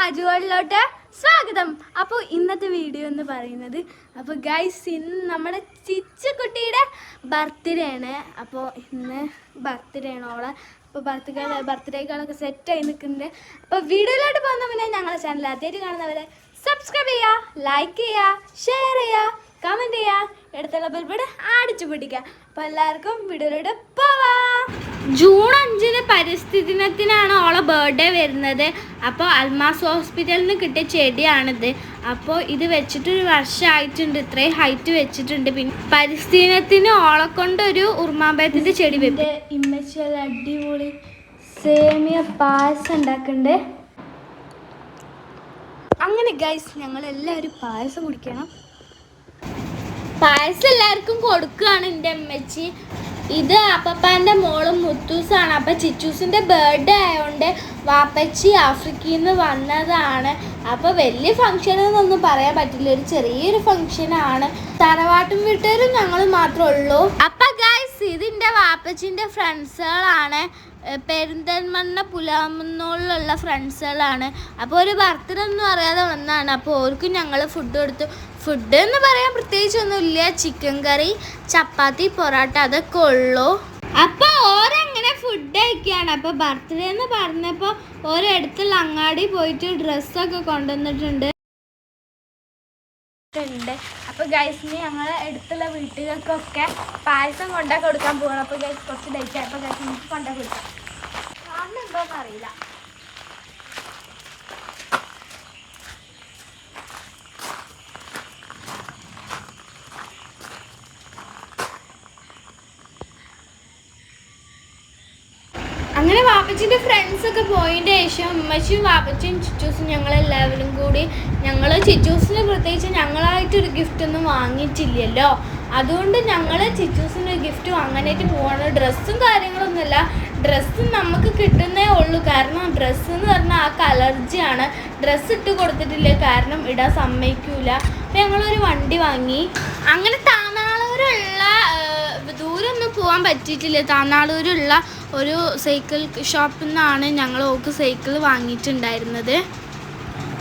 ഹജുവളിലോട്ട് സ്വാഗതം. അപ്പോൾ ഇന്നത്തെ വീഡിയോ എന്ന് പറയുന്നത് അപ്പോൾ ഗൈസ് ഇന്ന് നമ്മുടെ ചിച്ചുകുട്ടിയുടെ ബർത്ത്ഡേ ആണ്. അപ്പോൾ ഇന്ന് ബർത്ത്ഡേ ആണ് ഓളെ. അപ്പോൾ ബർത്ത്ഡേ ബർത്ത്ഡേകളൊക്കെ സെറ്റായി നിൽക്കുന്നുണ്ട്. അപ്പോൾ വീഡിയോയിലോട്ട് പോകുന്ന മുന്നേ ഞങ്ങളുടെ ചാനൽ ആദ്യമായിട്ട് കാണുന്നവരെ സബ്സ്ക്രൈബ് ചെയ്യുക ലൈക്ക് ചെയ്യുക ഷെയർ ചെയ്യുക കമന്റ് ചെയ്യുക. എടുത്തുള്ള ബെൽബഡ് അടിച്ചു പിടിക്കുക അപ്പോൾ എല്ലാവർക്കും വീഡിയോയിലോട്ട് പോവാം. ജൂൺ അഞ്ചിന് പരിസ്ഥിതി ദിനത്തിനാണ് ഓളെ ബർത്ത്ഡേ വരുന്നത്. അപ്പോൾ അൽമാസ് ഹോസ്പിറ്റലിൽ നിന്ന് കിട്ടിയ ചെടിയാണിത്. അപ്പോൾ ഇത് വെച്ചിട്ട് ഒരു വർഷമായിട്ടുണ്ട് ഇത്രയും ഹൈറ്റ് വെച്ചിട്ടുണ്ട്. പിന്നെ പരിസ്ഥിതി ദിനത്തിന് ഓളെ കൊണ്ടൊരു ഉർമാമ്പയത്തിന്റെ ചെടി വെക്കും ഇമ്മച്ചി അടിപൊളി സേമിയ പായസം ഉണ്ടാക്കുന്നുണ്ട് അങ്ങനെ ഗൈസ് ഞങ്ങൾ എല്ലാവരും പായസം കുടിക്കണം. പായസം എല്ലാവർക്കും കൊടുക്കുകയാണ് എന്റെ അമ്മച്ചി ഇത് അപ്പപ്പാന്റെ മോളും മുത്തൂസാണ്. അപ്പം ചിച്ചൂസിന്റെ ബർത്ത്ഡേ ആയതുകൊണ്ട് വാപ്പച്ചി ആഫ്രിക്കയിൽ നിന്ന് വന്നതാണ്. അപ്പോൾ വലിയ ഫംഗ്ഷൻ എന്നൊന്നും പറയാൻ പറ്റില്ല. ഒരു ചെറിയൊരു ഫംഗ്ഷനാണ് തറവാട്ടും വീട്ടുകാരും ഞങ്ങൾ മാത്രമേ ഉള്ളൂ. അപ്പം ഗൈസ് ഇതിന്റെ വാപ്പച്ചിന്റെ ഫ്രണ്ട്സുകളാണ്. പെരിന്തൽമണ്ണ പുലാമന്നോളിലുള്ള ഫ്രണ്ട്സുകളാണ്. അപ്പോൾ ഒരു ബർത്ത്ഡേ ഒന്നും അറിയാതെ വന്നതാണ്. അപ്പോൾ ഓർക്കും ഞങ്ങൾ ഫുഡ് കൊടുത്തു. ഫുഡ് എന്ന് പറയാൻ പ്രത്യേകിച്ചൊന്നുമില്ല. ചിക്കൻ കറി ചപ്പാത്തി പൊറോട്ട അതൊക്കെ ഉള്ളൂ. അപ്പൊ ഓരങ്ങനെ ഫുഡ് കഴിക്കുകയാണ് അപ്പൊ ബർത്ത്ഡേ എന്ന് പറഞ്ഞപ്പോൾ ഓരടുത്തുള്ള അങ്ങാടി പോയിട്ട് ഡ്രസ്സൊക്കെ കൊണ്ടുവന്നിട്ടുണ്ട്. അപ്പൊ ഗൈസിന് ഞങ്ങളെ അടുത്തുള്ള വീട്ടുകൾക്കൊക്കെ പായസം കൊണ്ടാ കൊടുക്കാൻ പോകണം അപ്പൊ ഗൈസ് കുറച്ച് ഡേറ്റ് ആയപ്പോ ഗൈസ് കൊണ്ടാ കൊടുക്കാം. കാണുന്നുണ്ടോന്ന് അറിയില്ല. അങ്ങനെ ഫ്രണ്ട്സൊക്കെ പോയതിന്റെ ശേഷം അമ്മച്ചും വാപ്പച്ചിയും ചിച്ചൂസും ഞങ്ങൾ എല്ലാവരും കൂടി ഞങ്ങൾ ചിച്ചൂസിന് പ്രത്യേകിച്ച് ഞങ്ങളായിട്ടൊരു ഗിഫ്റ്റ് ഒന്നും വാങ്ങിയിട്ടില്ലല്ലോ. അതുകൊണ്ട് ഞങ്ങൾ ചിച്ചൂസിന് ഗിഫ്റ്റ് വാങ്ങാനായിട്ട് പോവാണ്. ഡ്രസ്സും കാര്യങ്ങളൊന്നുമില്ല. ഡ്രസ്സ് നമുക്ക് കിട്ടുന്നേ ഉള്ളൂ. കാരണം ഡ്രസ്സ് എന്ന് പറഞ്ഞാൽ ആൾക്ക് അലർജിയാണ് ഡ്രസ്സ് ഇട്ട് കൊടുത്തിട്ടില്ല. കാരണം ഇടാൻ സമ്മതിക്കൂല. അപ്പം ഞങ്ങളൊരു വണ്ടി വാങ്ങി. അങ്ങനെ താനാളൂരുള്ള ഏഹ്, ദൂരമൊന്നും പോകാൻ പറ്റിയിട്ടില്ല. താനാളൂരുള്ള ഒരു സൈക്കിൾ ഷോപ്പിൽ നിന്നാണ് ഞങ്ങൾ ഓക്ക് സൈക്കിൾ വാങ്ങിയിട്ടുണ്ടായിരുന്നത്.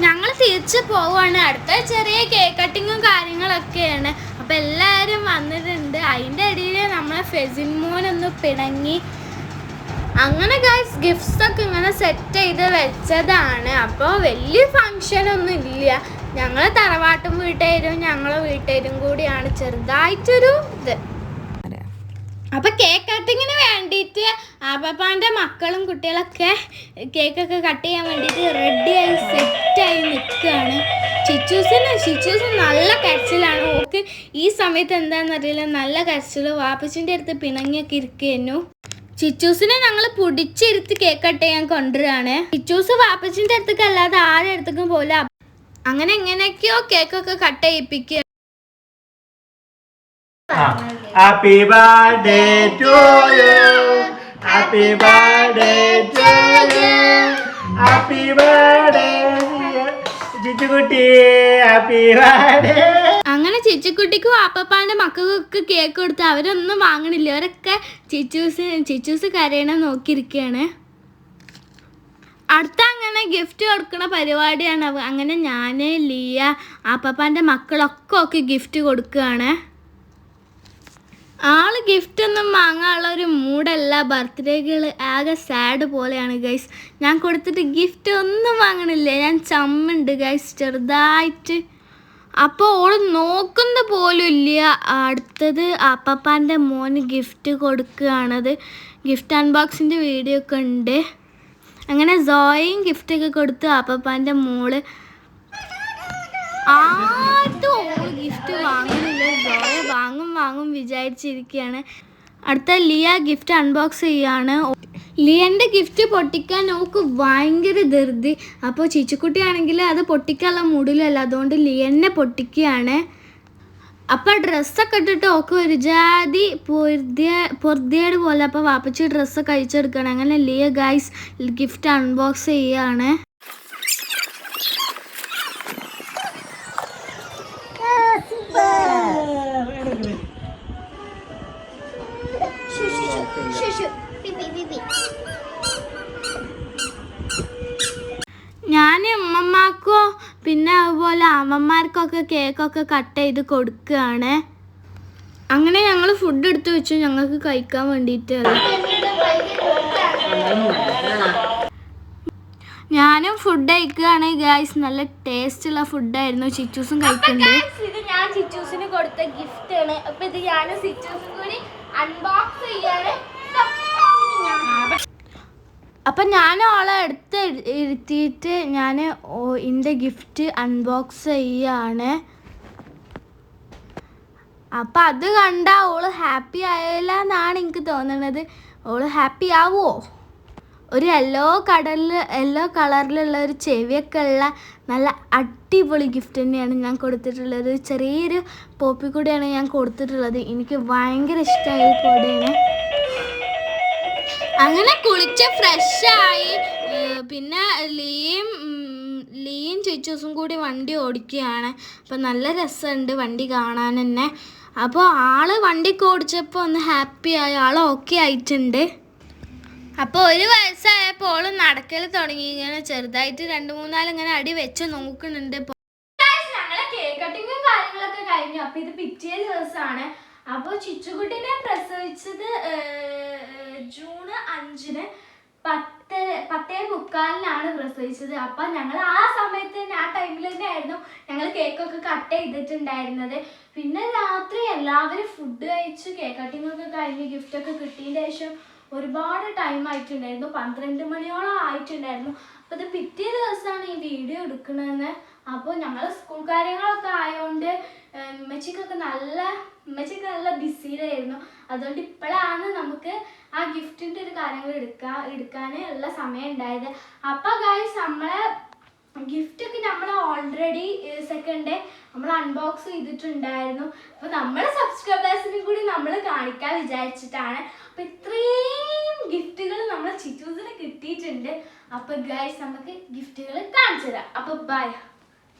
ഞങ്ങൾ തിരിച്ച് പോവുകയാണ് അടുത്ത ചെറിയ കേക്ക് കട്ടിങ്ങും കാര്യങ്ങളൊക്കെയാണ്. അപ്പം എല്ലാവരും വന്നിട്ടുണ്ട്. അതിന്റെ ഇടയിൽ നമ്മളെ ഫെസിൻ മോനൊന്ന് പിണങ്ങി. അങ്ങനെ ഗൈസ് ഗിഫ്റ്റ്സ് ഒക്കെ ഇങ്ങനെ സെറ്റ് ചെയ്ത് വെച്ചതാണ്. അപ്പോൾ വലിയ ഫങ്ഷനൊന്നും ഇല്ല. ഞങ്ങൾ തറവാട്ടും വീട്ടുകാരും ഞങ്ങളെ വീട്ടുകാരും കൂടിയാണ്. ചെറുതായിട്ടൊരു ഇത്. അപ്പൊ കേക്ക് കട്ടിങ്ങിന് വേണ്ടിയിട്ട് ആപ്പാപ്പാന്റെ മക്കളും കുട്ടികളൊക്കെ കേക്കൊക്കെ കട്ട് ചെയ്യാൻ വേണ്ടിയിട്ട് റെഡിയായി ആയി നിൽക്കുകയാണ് ചിച്ചൂസിന് ചിച്ചൂസ് നല്ല കരച്ചിലാണ്. ഓക്ക് ഈ സമയത്ത് എന്താണെന്നറിയില്ല നല്ല കരച്ചിൽ വാപ്പച്ചിന്റെ അടുത്ത് പിണങ്ങിയൊക്കെ ഇരിക്കുന്നു ചിച്ചൂസിനെ ഞങ്ങൾ പൊടിച്ചിരുത്തി കേക്ക് കട്ട് ചെയ്യാൻ കൊണ്ടുവരികയാണ് ചിച്ചൂസ് വാപ്പച്ചിന്റെ അടുത്തേക്ക് അല്ലാതെ ആരുടെ അടുത്തേക്കും പോലെ അങ്ങനെ എങ്ങനെയൊക്കെയോ കേക്കൊക്കെ കട്ട് ചെയ്യിപ്പിക്കുക Happy birthday to you. Happy birthday to you. Happy birthday, Chichukutti happy birthday അങ്ങനെ ചിച്ചുക്കുട്ടിക്കും അപ്പപ്പാന്റെ മക്കൾക്കൊക്കെ കേക്ക് കൊടുത്ത് അവരൊന്നും വാങ്ങണില്ല. അവരൊക്കെ ചിച്ചൂസ് ചിച്ചൂസ് കരയണ നോക്കിയിരിക്കുകയാണ് അടുത്ത അങ്ങനെ ഗിഫ്റ്റ് കൊടുക്കുന്ന പരിപാടിയാണ്. അങ്ങനെ ഞാൻ ലിയ അപ്പപ്പാന്റെ മക്കളൊക്കെ ഒക്കെ ഗിഫ്റ്റ് കൊടുക്കുകയാണ്. ആൾ ഗിഫ്റ്റ് ഒന്നും വാങ്ങാനുള്ള ഒരു മൂഡല്ല. ബർത്ത്ഡേകൾ ആകെ സാഡ് പോലെയാണ് ഗൈസ് ഞാൻ കൊടുത്തിട്ട് ഗിഫ്റ്റ് ഒന്നും വാങ്ങണില്ല. ഞാൻ ചമ്മുണ്ട് ഗൈസ് ചെറുതായിട്ട്. അപ്പോൾ ഓൾ നോക്കുന്ന പോലും ഇല്ല. അടുത്തത് അപ്പപ്പാന്റെ മോന് ഗിഫ്റ്റ് കൊടുക്കുകയാണത്. ഗിഫ്റ്റ് അൺബോക്സിന്റെ വീഡിയോ ഒക്കെ ഉണ്ട്. അങ്ങനെ സോയയും ഗിഫ്റ്റൊക്കെ കൊടുത്തു അപ്പപ്പാന്റെ മോൾ ആദ്യം ഗിഫ്റ്റ് സോയ വാങ്ങും വിചാരിച്ചിരിക്കുകയാണ്. അടുത്ത ലിയ ഗിഫ്റ്റ് അൺബോക്സ് ചെയ്യാണ്. ലിയന്റെ ഗിഫ്റ്റ് പൊട്ടിക്കാൻ ഓക്ക് ഭയങ്കര ധൃതി. അപ്പോൾ ചിച്ചുക്കുട്ടിയാണെങ്കിൽ അത് പൊട്ടിക്കാനുള്ള മൂടിലല്ല അതുകൊണ്ട് ലിയനെ പൊട്ടിക്കുകയാണ്. അപ്പോൾ ഡ്രസ്സൊക്കെ ഇട്ടിട്ട് ഓക്ക് ഒരു ജാതി പൊരുതിയ പൊറുതിയേട് പോലെ അപ്പോൾ വാപ്പച്ചി ഡ്രസ്സൊക്കെ അയച്ചെടുക്കുകയാണ് അങ്ങനെ ലിയ ഗൈസ് ഗിഫ്റ്റ് അൺബോക്സ് ചെയ്യാണ്. അമ്മമാർക്കൊക്കെ കേക്കൊക്കെ കട്ട് ചെയ്ത് കൊടുക്കുകയാണ് അങ്ങനെ ഞങ്ങൾ ഫുഡ് എടുത്തു വെച്ചു. ഞങ്ങൾക്ക് കഴിക്കാൻ വേണ്ടിയിട്ട് ഞാനും ഫുഡ് കഴിക്കുകയാണ്. ഗായ്സ് നല്ല ടേസ്റ്റ് ഉള്ള ഫുഡായിരുന്നു ചിച്ചൂസും കഴിക്കുന്നുണ്ട്. ഇത് ഞാൻ ചിച്ചൂസിന് കൊടുത്ത ഗിഫ്റ്റ് ആണ്. അപ്പൊ ഇത് ഞാൻ ചിച്ചൂസും കൂടി അൺബോക്സ് ചെയ്യാണ്. അപ്പൊ ഞാൻ ഓളെ അടുത്ത് ഇരുത്തിയിട്ട് ഞാൻ എന്റെ ഗിഫ്റ്റ് അൺബോക്സ് ചെയ്യാണ്. അപ്പൊ അത് കണ്ട ഓൾ ഹാപ്പി ആയില്ല എന്നാണ് എനിക്ക് തോന്നുന്നത് ഓൾ ഹാപ്പി ആവുമോ ഒരു യെല്ലോ കടലിൽ യെല്ലോ കളറിലുള്ള ഒരു ചെവിയൊക്കെ ഉള്ള നല്ല അടിപൊളി ഗിഫ്റ്റ് തന്നെയാണ് ഞാൻ കൊടുത്തിട്ടുള്ളത്. ചെറിയൊരു പോപ്പി ഞാൻ കൊടുത്തിട്ടുള്ളത്. എനിക്ക് ഭയങ്കര ഇഷ്ടമായ കൂടെയാണ് അങ്ങനെ കുളിച്ച് ഫ്രഷ് ആയി. പിന്നെ ലീയും ലീയും ചേച്ചൂസും കൂടി വണ്ടി ഓടിക്കുകയാണ്. അപ്പം നല്ല രസമുണ്ട് വണ്ടി കാണാൻ തന്നെ. അപ്പോൾ ആൾ വണ്ടിക്ക് ഓടിച്ചപ്പോൾ ഒന്ന് ഹാപ്പി ആയി. ആൾ ഓക്കെ ആയിട്ടുണ്ട്. അപ്പോൾ ഒരു വയസ്സായപ്പോൾ ഓൾ നടക്കൽ തുടങ്ങി ഇങ്ങനെ ചെറുതായിട്ട് രണ്ട് മൂന്നാൽ ഇങ്ങനെ അടി വെച്ച് നോക്കുന്നുണ്ട് ഞങ്ങളെ കേക്ക് കട്ടിങ്ങും കാര്യങ്ങളൊക്കെ കഴിഞ്ഞു. അപ്പൊ ഇത് പിറ്റേ ദിവസമാണ്. അപ്പോൾ ചിച്ചുകുട്ടിനെ പ്രസവിച്ചത് ജൂൺ അഞ്ചിന് പത്ത് പത്തേ മുക്കാലിനാണ് പ്രസവിച്ചത്. അപ്പൊ ഞങ്ങൾ ആ സമയത്ത് തന്നെ ആ ടൈമിൽ തന്നെ ആയിരുന്നു ഞങ്ങൾ കേക്കൊക്കെ കട്ട് ചെയ്തിട്ടുണ്ടായിരുന്നത്. പിന്നെ രാത്രി എല്ലാവരും ഫുഡ് കഴിച്ച് കേക്ക് കട്ടിംഗ് ഒക്കെ കഴിഞ്ഞ് ഗിഫ്റ്റ് ഒക്കെ കിട്ടിയതിന് ശേഷം ഒരുപാട് ടൈം ആയിട്ടുണ്ടായിരുന്നു. പന്ത്രണ്ട് മണിയോളം ആയിട്ടുണ്ടായിരുന്നു. അപ്പോൾ ഇത് പിറ്റേ ദിവസമാണ് ഈ വീഡിയോ എടുക്കണമെന്ന് അപ്പോൾ ഞങ്ങൾ സ്കൂൾ കാര്യങ്ങളൊക്കെ ആയതുകൊണ്ട് ഉമ്മച്ചിക്കൊക്കെ നല്ല ഉമ്മച്ചിക്ക് നല്ല ബിസിയിലായിരുന്നു അതുകൊണ്ട് ഇപ്പോഴാണ് നമുക്ക് ആ ഗിഫ്റ്റിന്റെ ഒരു കാര്യങ്ങൾ എടുക്കാൻ എടുക്കാൻ ഉള്ള സമയം ഉണ്ടായത്. അപ്പോൾ ഗായ്സ് നമ്മളെ ഗിഫ്റ്റൊക്കെ നമ്മൾ ഓൾറെഡി സെക്കൻഡ് ഡേ നമ്മൾ അൺബോക്സ് ചെയ്തിട്ടുണ്ടായിരുന്നു. അപ്പോൾ നമ്മുടെ സബ്സ്ക്രൈബേഴ്സിനും കൂടി നമ്മൾ കാണിക്കാൻ വിചാരിച്ചിട്ടാണ്. അപ്പോൾ ഇത്രയും ഗിഫ്റ്റുകൾ നമ്മൾ ചിറ്റൂസിന് കിട്ടിയിട്ടുണ്ട്. അപ്പോൾ ഗൈസ് നമുക്ക് ഗിഫ്റ്റുകൾ കാണിച്ചു തരാം അപ്പോൾ ബൈ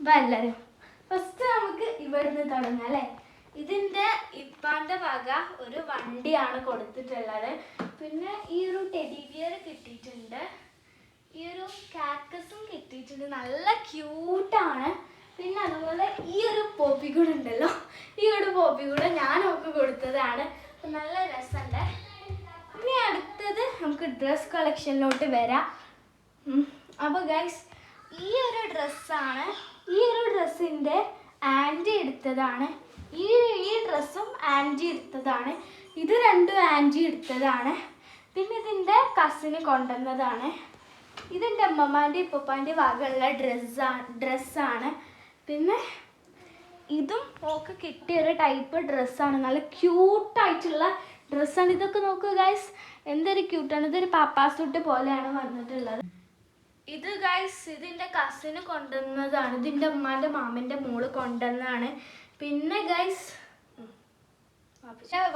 ബൈ എല്ലാവരും ഫസ്റ്റ് നമുക്ക് ഇവിടുന്ന് തുടങ്ങാം അല്ലേ? ഇതിന്റെ ഇപ്പാന്റെ വക ഒരു വണ്ടിയാണ് കൊടുത്തിട്ടുള്ളത്. പിന്നെ ഈ ഒരു ടെഡിബിയർ കിട്ടിയിട്ടുണ്ട്. ഈ ഒരു കാക്കസും കിട്ടിയിട്ടുണ്ട്. നല്ല ക്യൂട്ടാണ് പിന്നെ അതുപോലെ ഈ ഒരു പോപ്പി കൂടെ ഉണ്ടല്ലോ. ഈ ഒരു പോപ്പി കൂടെ ഞാൻ നമുക്ക് കൊടുത്തതാണ്. നല്ല രസമുണ്ട്. ഇനി അടുത്തത് നമുക്ക് ഡ്രസ് കളക്ഷനിലോട്ട് വരാം. അപ്പോൾ ഗൈസ് ഈ ഒരു ഡ്രസ്സാണ് ഈ ഒരു ഡ്രസ്സിന്റെ ആന്റി എടുത്തതാണ്. ഈ ഈ ഡ്രസ്സും ആന്റി എടുത്തതാണ്. ഇത് രണ്ടും ആന്റി എടുത്തതാണ്. പിന്നെ ഇതിന്റെ കസിന് കൊണ്ടുവന്നതാണ്. ഇതെന്റെ അമ്മമാന്റെ ഇപ്പപ്പാന്റെ വകയുള്ള ഡ്രസ്സാണ് ഡ്രസ്സാണ് പിന്നെ ഇതും ഒക്കെ കിട്ടിയ ഒരു ടൈപ്പ് ഡ്രസ്സാണ് നല്ല ക്യൂട്ടായിട്ടുള്ള ഡ്രസ്സാണ് ഇതൊക്കെ നോക്കുക ഗൈസ് എന്തൊരു ക്യൂട്ടാണ് ഇതൊരു പാപ്പാസൂട്ട് പോലെയാണ് വന്നിട്ടുള്ളത്. ഇത് ഗൈസ് ഇതിന്റെ കസിന് കൊണ്ടുവന്നതാണ്. ഇതിന്റെ ഉമ്മാന്റെ മാമന്റെ മോൾ കൊണ്ടുവന്നതാണ്. പിന്നെ ഗൈസ്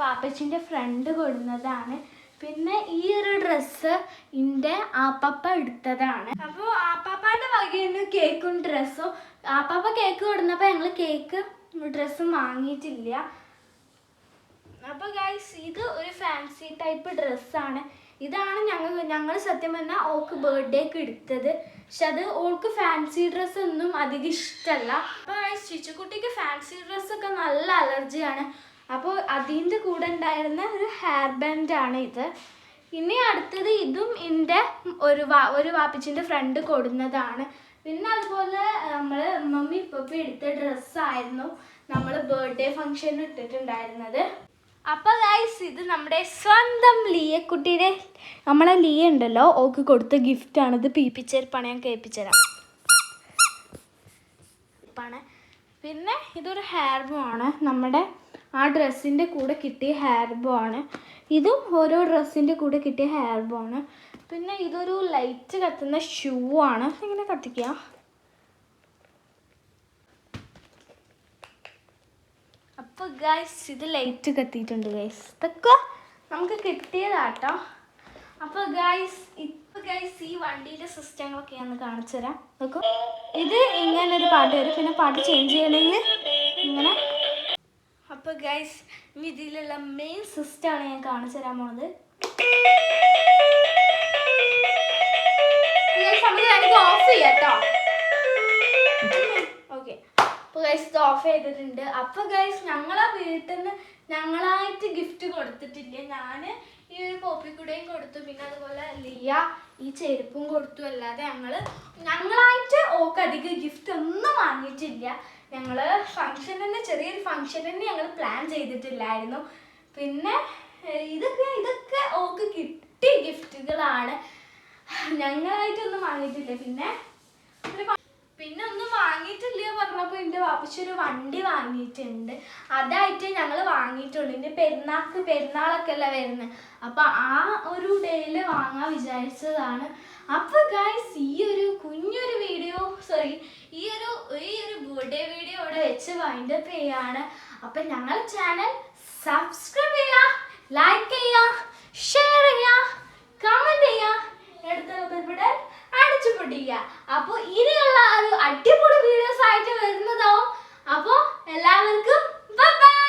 വാപ്പച്ചിന്റെ ഫ്രണ്ട് കൊടുന്നതാണ് പിന്നെ ഈ ഒരു ഡ്രസ്സ് എന്റെ ആപ്പാപ്പ എടുത്തതാണ്. അപ്പോൾ ആപ്പാപ്പാന്റെ വകയിൽ കേക്കും ഡ്രസ്സും ആപ്പാപ്പ കേക്ക് കൊടുന്നപ്പോൾ ഞങ്ങൾ കേക്ക് ഡ്രസ്സും വാങ്ങിയിട്ടില്ല. അപ്പോൾ ഗൈസ് ഇത് ഒരു ഫാൻസി ടൈപ്പ് ഡ്രസ്സാണ് ഇതാണ് ഞങ്ങൾ ഞങ്ങൾ സത്യം പറഞ്ഞാൽ ഓൾക്ക് ബർത്ത്ഡേക്ക് എടുത്തത്. പക്ഷെ അത് ഓൾക്ക് ഫാൻസി ഡ്രസ്സ് ഒന്നും അധികം ഇഷ്ടമല്ല അപ്പോൾ ശിശുക്കുട്ടിക്ക് ഫാൻസി ഡ്രസ്സൊക്കെ നല്ല അലർജിയാണ് അപ്പോൾ അതിന്റെ കൂടെ ഉണ്ടായിരുന്ന ഒരു ഹെയർ ബാൻഡാണ് ഇത്. ഇനി അടുത്തത് ഇതും എന്റെ ഒരു വാ ഒരു വാപ്പിച്ചിന്റെ ഫ്രണ്ട് കൊടുന്നതാണ്. പിന്നെ അതുപോലെ നമ്മൾ മമ്മി ഇപ്പം എടുത്ത ഡ്രസ്സായിരുന്നു നമ്മൾ ബർത്ത്ഡേ ഫംഗ്ഷന് ഇട്ടിട്ടുണ്ടായിരുന്നത്. അപ്പൊ ഗൈസ് ഇത് നമ്മുടെ സ്വന്തം ലിയക്കുട്ടിയുടെ നമ്മളെ ലിയ ഉണ്ടല്ലോ ഓക്ക് കൊടുത്ത ഗിഫ്റ്റ് ആണ്. ഇത് പീപ്പിച്ചേർപ്പാണ് ഞാൻ കേൾപ്പിച്ചുതരാം. ആണ് പിന്നെ ഇതൊരു ഹെയർ ബോ ആണ്. നമ്മുടെ ആ ഡ്രസ്സിന്റെ കൂടെ കിട്ടിയ ഹെയർ ബോ ആണ്. ഇതും ഓരോ ഡ്രസ്സിന്റെ കൂടെ കിട്ടിയ ഹെയർ ബോ ആണ്. പിന്നെ ഇതൊരു ലൈറ്റ് കത്തുന്ന ഷൂ ആണ്. ഇങ്ങനെ കത്തിക്കുക അപ്പോൾ ഗൈസ് ഇത് ലൈറ്റ് കത്തിയിട്ടുണ്ട് ഗൈസ് ഇതൊക്കെ നമുക്ക് കിട്ടിയതാട്ടോ. അപ്പോൾ ഗൈസ് ഇപ്പൊ ഗൈസ് ഈ വണ്ടിയുടെ സിസ്റ്റങ്ങളൊക്കെ ഞാൻ കാണിച്ചു തരാം നോക്കൂ. ഇത് ഇങ്ങനെ ഒരു പാട്ട് വരും. പിന്നെ പാട്ട് ചേഞ്ച് ചെയ്യണമെങ്കിൽ ഇങ്ങനെ. അപ്പോൾ ഗൈസ് ഇതിലുള്ള മെയിൻ സിസ്റ്റമാണ് ഞാൻ കാണിച്ചു തരാൻ പോണത് ഓഫ് ചെയ്യാം കേട്ടോ ഗൈസ് ഇത് ഓഫ് ചെയ്തിട്ടുണ്ട്. അപ്പൊ ഗൈസ് ഞങ്ങളെ വീട്ടിൽ നിന്ന് ഞങ്ങളായിട്ട് ഗിഫ്റ്റ് കൊടുത്തിട്ടില്ല? ഞാൻ ഈ ഒരു പോപ്പിക്കുടയും കൊടുത്തു. പിന്നെ അതുപോലെ ലിയ ഈ ചെരുപ്പും കൊടുത്തു. അല്ലാതെ ഞങ്ങൾ ഞങ്ങളായിട്ട് ഓക്ക് അധികം ഗിഫ്റ്റ് ഒന്നും വാങ്ങിയിട്ടില്ല. ഞങ്ങൾ ഫംഗ്ഷൻ തന്നെ ചെറിയൊരു ഫംഗ്ഷൻ തന്നെ ഞങ്ങൾ പ്ലാൻ ചെയ്തിട്ടില്ലായിരുന്നു. പിന്നെ ഇതൊക്കെ ഇതൊക്കെ ഓക്ക് കിട്ടിയ ഗിഫ്റ്റുകളാണ് ഞങ്ങളായിട്ടൊന്നും വാങ്ങിയിട്ടില്ല. പിന്നെ ഒരു പിന്നെ ഒന്നും വാങ്ങിയിട്ടില്ല പറഞ്ഞപ്പോൾ എന്റെ വാപ്പച്ചി ഒരു വണ്ടി വാങ്ങിയിട്ടുണ്ട്. അതായിട്ട് ഞങ്ങൾ വാങ്ങിയിട്ടുള്ളൂ. ഇനി പെരുന്നാൾക്ക് പെരുന്നാളൊക്കെ അല്ല വരുന്നത് അപ്പൊ ആ ഒരു ഡേയിൽ വാങ്ങാൻ വിചാരിച്ചതാണ്. അപ്പോൾ ഗായ്സ് ഈ ഒരു കുഞ്ഞൊരു വീഡിയോ സോറി ഈ ഒരു ഈ ഒരു ബർത്ത്ഡേ വീഡിയോ ഇവിടെ വെച്ച് വൈൻഡ് അപ്പ് ചെയ്യാണ്. അപ്പം ഞങ്ങൾ ചാനൽ സബ്സ്ക്രൈബ് ചെയ്യുക ലൈക്ക് ചെയ്യുക ഷെയർ ചെയ്യുക കമന്റ് ചെയ്യുക എടുത്ത് ഇവിടെ അടിച്ചു അപ്പൊ ഇനിയുള്ള ഒരു അടിപൊളി വീഡിയോസ് ആയിട്ട് വരുന്നതാവും. അപ്പോ എല്ലാവർക്കും ബൈ